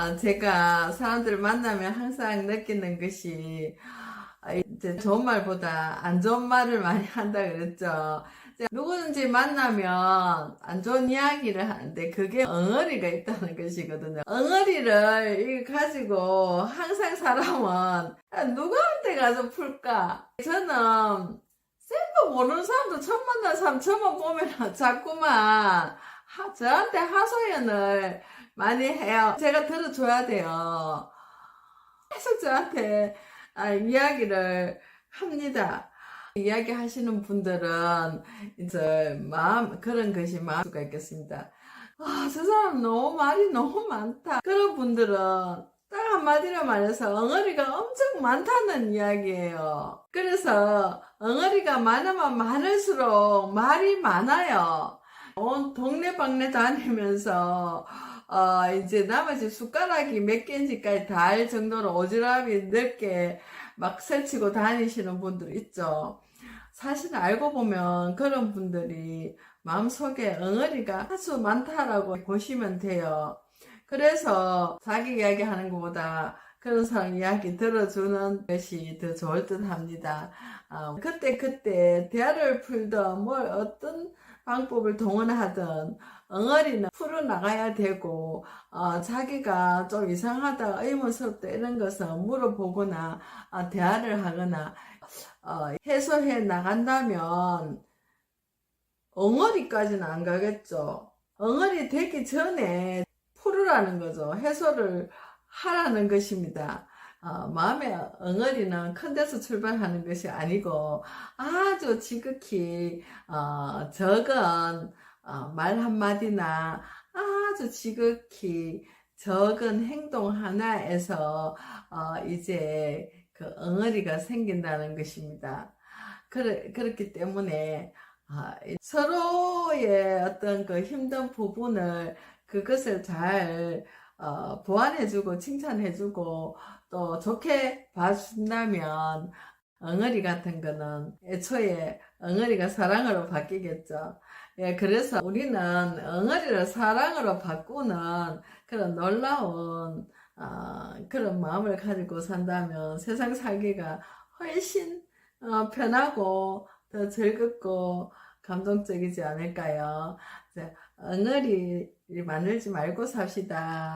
아, 제가 사람들을 만나면 항상 느끼는 것이 아, 이제 좋은 말보다 안 좋은 말을 많이 한다 그랬죠. 누구든지 만나면 안 좋은 이야기를 하는데 그게 엉어리가 있다는 것이거든요. 엉어리를 가지고 항상 사람은 야, 누구한테 가서 풀까? 저는 쌤도 모르는 사람도 처음 만난 사람 저만 보면 자꾸만 하- 저한테 하소연을 많이 해요. 제가 들어줘야 돼요. 계속 저한테 아, 이야기를 합니다. 이야기 하시는 분들은 이제 마음, 그런 것이 마음 수가 있겠습니다. 아, 저 사람 너무 말이 너무 많다. 그런 분들은 딱 한마디로 말해서 엉어리가 엄청 많다는 이야기예요. 그래서 엉어리가 많으면 많을수록 말이 많아요. 온 동네방네 다니면서 어, 이제 나머지 숟가락이 몇 개인지까지 다 알 정도로 오지랖이 넓게 막 설치고 다니시는 분들 있죠. 사실 알고 보면 그런 분들이 마음속에 엉어리가 아주 많다라고 보시면 돼요. 그래서 자기 이야기 하는 것보다 그런 사람 이야기 들어주는 것이 더 좋을 듯 합니다. 어, 그때 그때 대화를 풀던 뭘 어떤 방법을 동원하든 엉어리는 풀어나가야 되고 어, 자기가 좀 이상하다 의문스럽다 이런 것을 물어보거나 어, 대화를 하거나 어, 해소해 나간다면 엉어리까지는 안 가겠죠. 엉어리 되기 전에 풀으라는 거죠. 해소를 하라는 것입니다. 어, 마음의 엉어리는 큰 데서 출발하는 것이 아니고 아주 지극히 어, 적은 어, 말 한마디나 아주 지극히 적은 행동 하나에서 어, 이제 그 엉어리가 생긴다는 것입니다. 그래, 그렇기 때문에 아, 이 서로의 어떤 그 힘든 부분을 그것을 잘 어, 보완해주고 칭찬해주고 또 좋게 봐준다면 엉어리 같은 거는 애초에 엉어리가 사랑으로 바뀌겠죠. 예, 그래서 우리는 엉어리를 사랑으로 바꾸는 그런 놀라운 어, 그런 마음을 가지고 산다면 세상 살기가 훨씬 어, 편하고 더 즐겁고 감동적이지 않을까요? 이제 엉어리 만들지 말고 삽시다.